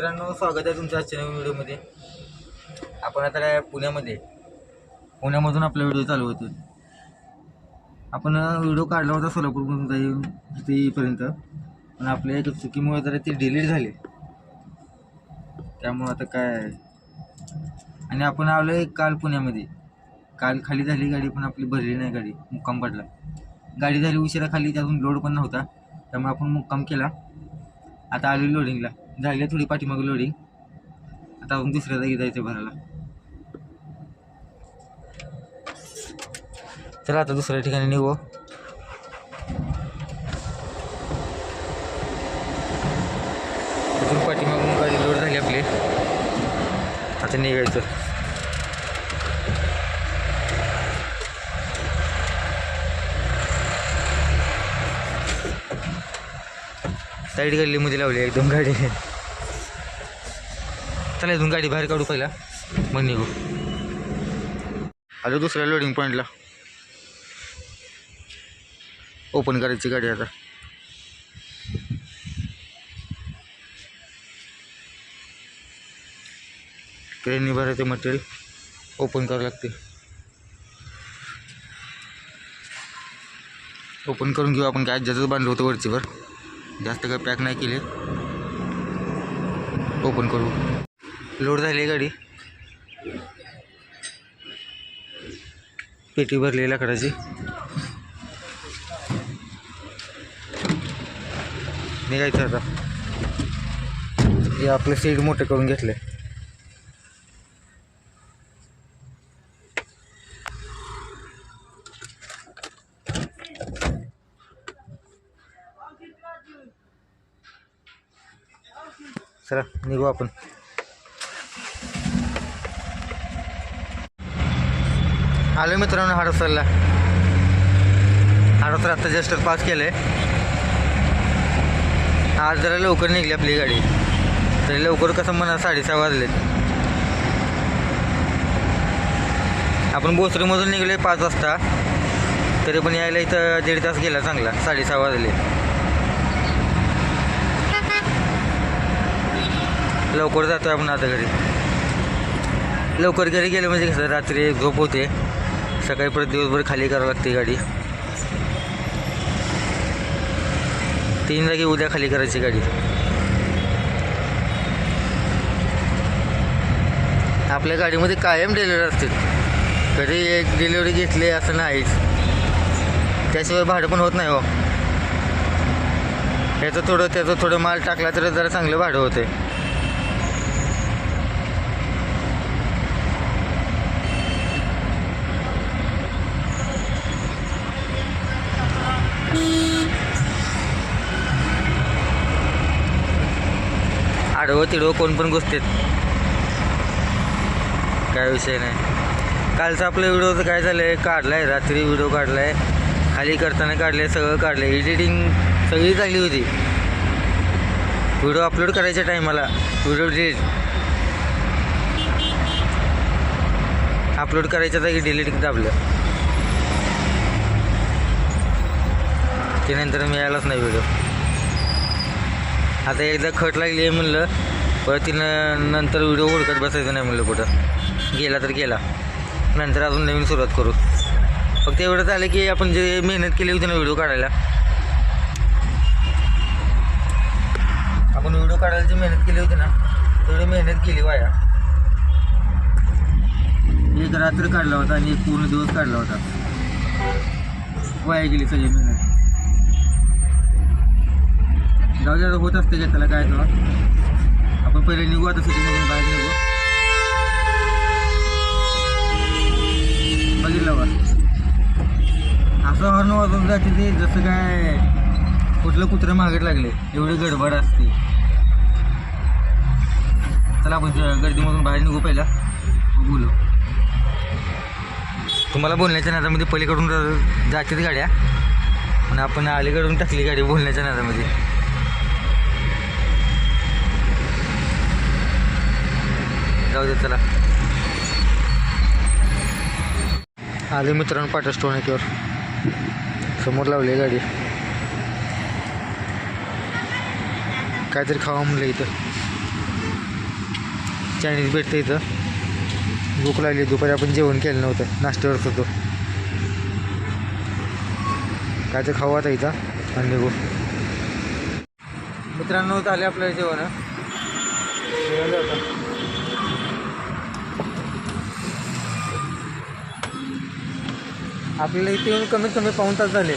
मित्रांनो स्वागत आहे तुमच्या आजच्या नवीन व्हिडिओमध्ये. आपण आता काय पुण्यामध्ये पुण्यामधून आपला व्हिडिओ चालू होतो आपण व्हिडिओ काढला होता सोलापूरमधून जाई तिथे येईपर्यंत पण आपल्या एक चुकीमुळे जरा ते डिलीट झाले. त्यामुळं आता काय आणि आपण आलो आहे काल पुण्यामध्ये. काल खाली झाली गाडी पण आपली भरली नाही गाडी मुक्काम पडला. गाडी झाली उशिरा खाली त्यातून लोड पण नव्हता. त्यामुळे आपण मुक्काम केला. आता आलो लोडिंगला झाली थोडी पाठीमागं लोडिंग आता आपण दुसऱ्या जागी जायचं भरायला. चला आता दुसऱ्या ठिकाणी निघू. तिथून पाठीमागून गाडी लोड झाली आपली. आता निघायचं. साईड गल्लीमध्ये लावली एकदम गाडी. चला इथून गाडी बाहेर काढू पहिला. मग निघू. आलो दुसऱ्या लोडिंग पॉईंटला ओपन करायची गाडी आता. ट्रेननी भरायचं मटेरियल ओपन करावं लागते. ओपन करून घेऊ आपण काय ज्याचं बांधलं होतं वरचीवर. जास्त काय पॅक नाही केले. ओपन करू. लोड झाली आहे गाडी. पेटी भरली आहे लाकडाची. निघायचं आता. हे आपलं सीट मोठं करून घेतलं. चला निघू आपण. आलो मित्रांनो हडपसरला हडपसर आत्ता जस्ट पास केलं आहे आज जरा लवकर निघली आपली गाडी. तरी लवकर कसं म्हणा साडेसहा वाजलेत. आपण बोसरीमधून निघलो आहे पाच वाजता. तरी पण यायला इथं दीड तास गेला चांगला साडेसहा वाजले. लवकर जातो आपण आता घरी. लवकर घरी गेलं म्हणजे कसं रात्री झोप होते. सकाळी परत दिवसभर खाली करावं लागते गाडी. तीन जागी उद्या खाली करायची गाडी. आपल्या गाडीमध्ये कायम डिलेवर असते कधी एक डिलिव्हरी घेतली असं नाहीच. त्याशिवाय भाडं पण होत नाही हो. याचं थोडं त्याचं थोडं माल टाकला तर जरा चांगलं भाडं होते आडवं हो, तिडवं हो, कोण पण घुसतेत काय विषय नाही. कालचा आपलं व्हिडिओचं काय झालं आहे काढला आहे रात्री व्हिडिओ काढला आहे खाली करताना काढले सगळं काढलं आहे एडिटिंग सगळी चांगली होती. व्हिडिओ अपलोड करायच्या टायमाला व्हिडिओ डिलीट अपलोड करायच्या जागी डिलीट दाबलं ते नंतर मिळालाच नाही व्हिडिओ आता एकदा खट लागली आहे म्हणलं परत तिनं नंतर व्हिडिओ हुडकत बसायचं नाही म्हणलं कुठं. गेला तर गेला. नंतर अजून नवीन सुरुवात करू. फक्त एवढं झालं की आपण जे मेहनत केली होती ना व्हिडिओ काढायला आपण व्हिडिओ काढायला जी मेहनत केली होती ना तेवढी मेहनत केली वाया. एक रात्र काढला होता आणि एक पूर्ण दिवस काढला होता. वाया गेली सगळी मेहनत. जाऊ द्या होत असते का त्याला काय तेव्हा आपण पहिले निघू आता सिटीमधून बाहेर निघू. बघितलं बा. असं हॉर्न वाजवून जाते ते जसं काय कुठलं कुत्रं मागत लागले एवढी गडबड असते. चला आपण गर्दीमधून बाहेर निघू पहिला. बोलू. तुम्हाला बोलण्याच्या नादामध्ये पलीकडून र- गाड्या. पण आपण अलीकडून टाकली गाडी बोलण्याच्या नादामध्ये. जाऊ दे चला आले मित्रांनो पाटा स्टोनेकीवर समोर लावली गाडी. काहीतरी खावा म्हणलं इथं. चायनीज भेटतं इथं. भूक लागली दुपारी आपण जेवण केलं नव्हतं. नाश्त्यावरच होतो काय तर खाऊ आता इथं. आणि निघू. मित्रांनो झाले आपल्याला जेवण. जेवण जातं आपल्याला इथे येऊन कमीत कमी पाऊण तास झाले.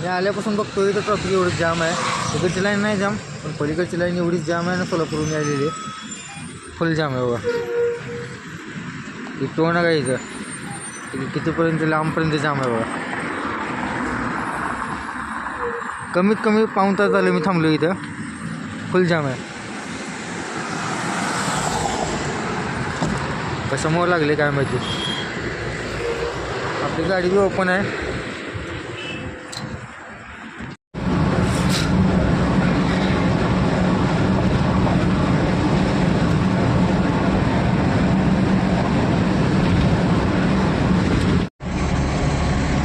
मी आल्यापासून बघतो इथं ट्रॉफिक एवढी जाम आहे. इकडची लाईन नाही जाम पण पलीकडची लाईन एवढीच जाम आहे ना सोलापूरहून आलेली. फुल जाम आहे बघा. इथं ना काय इथं? कितीपर्यंत लांबपर्यंत जाम आहे बघा. कमीत कमी पाऊण तास झालं मी थांबलो इथं. फुल जाम आहे. कशामुळे लागले काय माहिती? ही गाडी बी ओपन आहे.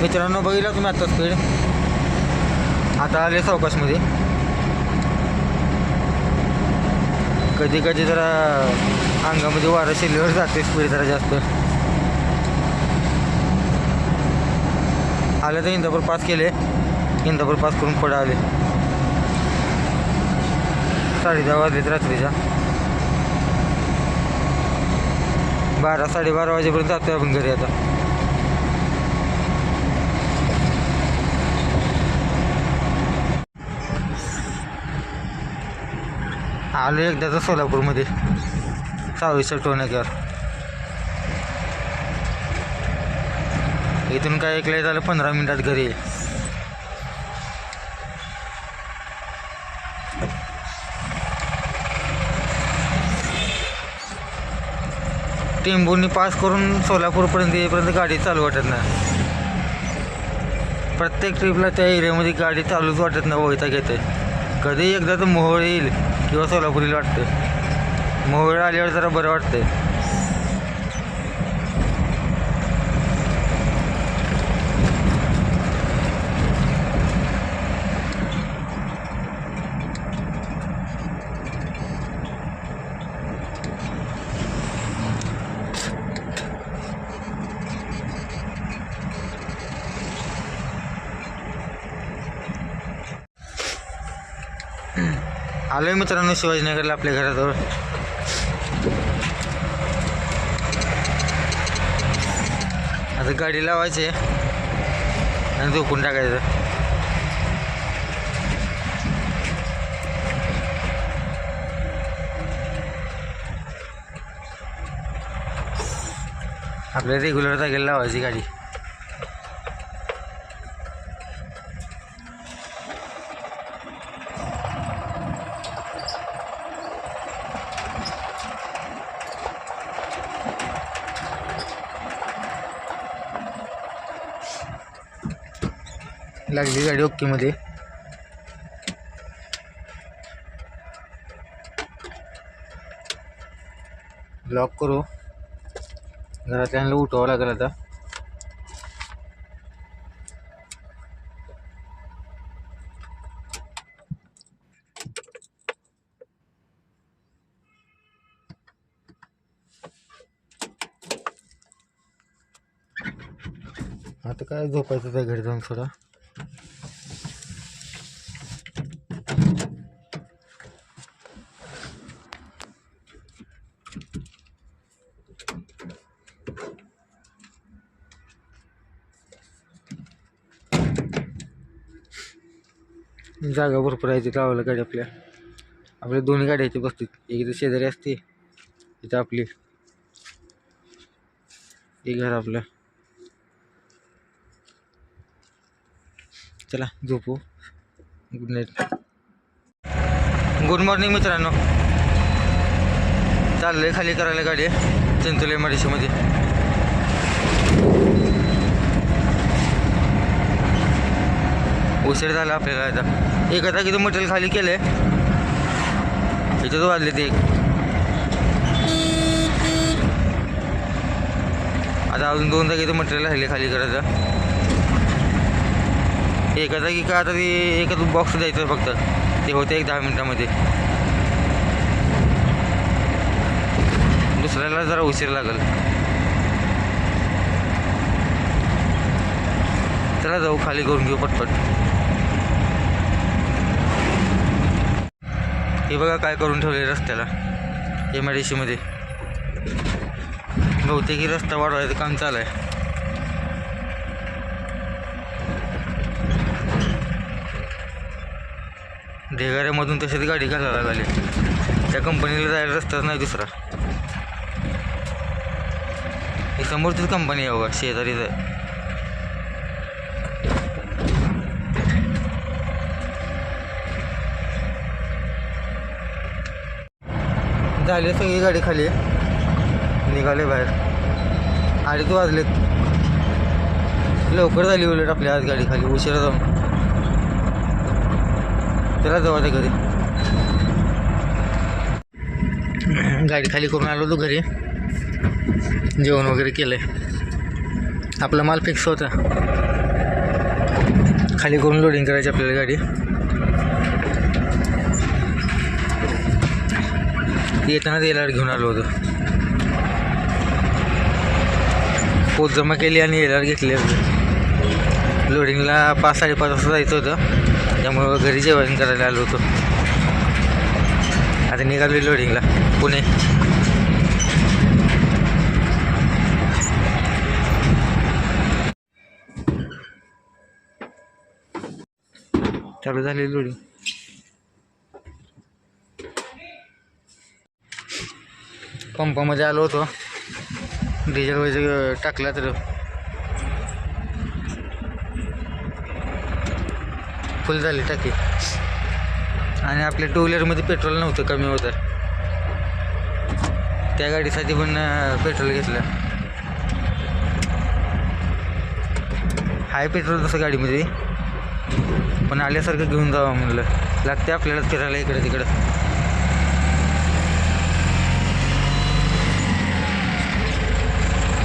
मित्रांनो बघितला तुम्ही आता स्पीड आता आले सावकाशमध्ये कधी कधी जरा अंगामध्ये वारं शिरल्यावर जाते स्पीड जरा जास्त. आले तर इंदापूर पास केले. इंदापूर पास करून पुढे आले. साडे दहा वाजलेत रात्रीच्या. बारा साडेबारा वाजेपर्यंत जातोय आपण घरी आता. आलो एकदाचा सोलापूरमध्ये. सहावीस टोनक्यावर इथून काय ऐकलं झालं पंधरा मिनिटात घरी. टेंबूनी पास करून सोलापूरपर्यंत येईपर्यंत गाडी चालू वाटत नाही. प्रत्येक ट्रिपला त्या एरियामध्ये गाडी चालूच वाटत नाही वैता घेते कधी एकदा तर मोहोळ येईल किंवा सोलापूर येईल वाटतं मोहोळ आल्यावर जरा बरं वाटतं आलो आहे मित्रांनो शिवाजीनगरला आपल्या घराजवळ. आता गाडी लावायची आणि झोपून टाकायचं. आपल्या रेग्युलर जागेला लावायची गाडी. लागली गाडी ओकेमध्ये लॉक करू. घरातल्यांना उठवावं लागेल आता. आता काय झोपायचं त्या घरी जाऊन थोडा जागा भरपूर आहे तिथं लावायला गाडी आपल्या. आपल्या दोन्ही गाड्या इथे बसतील एक इथे शेजारी असते इथं आपली. एक घर आपलं. चला झोपू. गुड नाईट गुड मॉर्निंग मित्रांनो. चाललंय खाली करायला गाडी. चिंचोली मडेशीमध्ये. उशीर झाला आपल्याला आता. एक आता किती मटेरियल खाली केलं आहे इथं वाजले ते एक. आता अजून दोन जागी मटेरियल राहिले खाली करायचं. एका जागी का आता ते एकच बॉक्स द्यायचं फक्त. ते होते एक दहा मिनटामध्ये. दुसऱ्याला जरा उशीर लागेल. चला जाऊ खाली करून घेऊ पटपट. हे बघा काय करून ठेवले रस्त्याला. एम आय डी सीमध्ये बहुतेक रस्ता वाढवायचं काम चालू आहे. ढेगाऱ्यामधून तशीच गाडी घालायला लागली. त्या कंपनीला जायला रस्ताच नाही दुसरा. ही समोरचीच कंपनी आहे बघा शेजारीच आहे. झाली सगळी गाडी खाली. निघाले बाहेर. अडीच वाजलेत. लवकर झाली उलट आपल्या आज गाडी खाली. उशिरा जाऊन. त्याला जाऊ आता घरी. गाडी खाली करून आलो होतो घरी. जेवण वगैरे केलंय. आपला माल फिक्स होता. खाली करून लोडिंग करायची आपल्याला गाडी. येताना तेलावर घेऊन आलो होतो. पोत जमा केली आणि एलआर घेतली होती. लोडिंगला पाच साडेपाच वाजता जायचं होतं. त्यामुळं घरी जेवण करायला आलो होतो. आता निघालो लोडिंगला पुणे. चालू झाली लोडिंग पंपामध्ये आलो होतो. डिझेल वगैरे टाकला तर. फुल झाली टाकी. आणि आपल्या टू व्हीलरमध्ये पेट्रोल नव्हतं कमी होतं. त्या गाडीसाठी पण पेट्रोल घेतलं. हाय पेट्रोल तसं गाडीमध्ये. पण आल्यासारखं घेऊन जावं म्हणलं. लागते आपल्याला फिरायला इकडं तिकडं.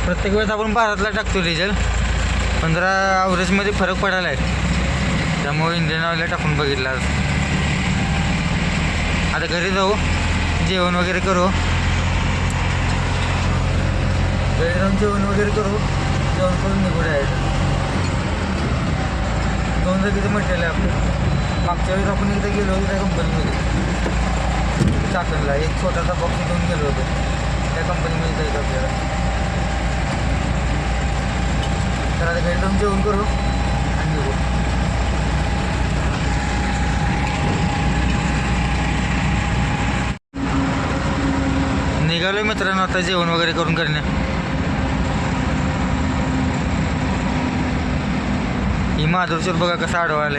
प्रत्येक वेळेस आपण बारातला टाकतो डिझेल पंधरा जरा ॲव्हरेजमध्ये फरक पडायला आहे. त्यामुळे इंडियन ऑइलला टाकून बघितलं आज. आता घरी जाऊ. जेवण वगैरे करू. घरी जाऊन जेवण वगैरे करू. जेवण करून निघू डायरेक्ट दोन जागेचं मटेरियल आहे आपलं. मागच्या वेळेस आपण एकदा गेलो होतो त्या कंपनीमध्ये चाकणला एक छोटासा बॉक्स घेऊन गेलो होतो. त्या कंपनीमध्ये जायचं आपल्याला. तर जेवण करू. आणि निघालो निघालोय मित्रांनो आता जेवण वगैरे करून करणे. ही माधुरचूर बघा कसं अडवायला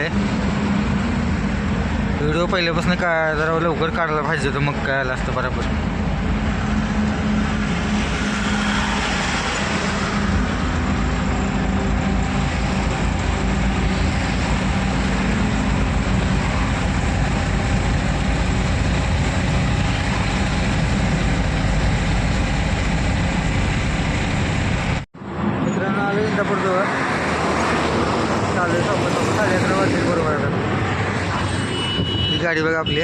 व्हिडिओ पहिल्यापासून काय जरा लवकर काढायला पाहिजे होतं मग काय आलं असतं बरोबर मित्रांनो आलो इंदापूर जवळ चालू आहे सोबत सोबत साडे अकरा वाजले बरोबर आता ही गाडी बघा आपली.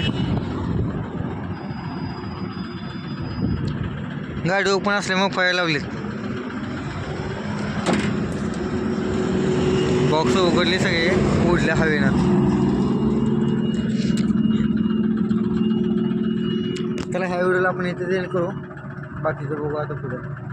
गाडी ओपन असल्यामुळे पाहायला लावलीत बॉक्स उघडले सगळे उडल्या हवेनं. त्याला ह्या व्हिडिओला आपण इथे देईल करू. बाकीचं बघू आता पुढे.